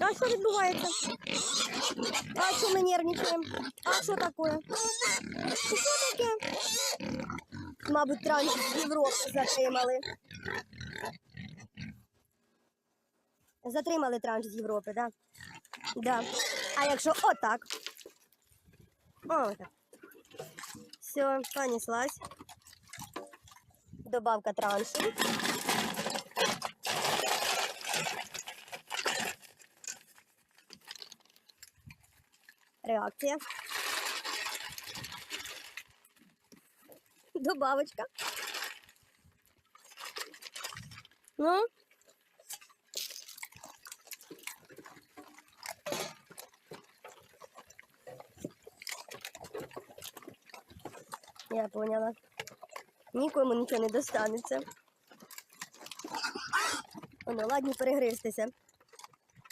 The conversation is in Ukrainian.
А що відбувається? А що ми нервничаємо? А що таке? Що таке? Мабуть, транзит з Європи затримали. Затримали транш з Європи, так? Да? А якщо отак? О, так. Все, понеслась. Добавка траншу. Реакція. Добавочка. Ну. Я поняла. Нікому нічого не достанеться. Воно, ладні перегристися.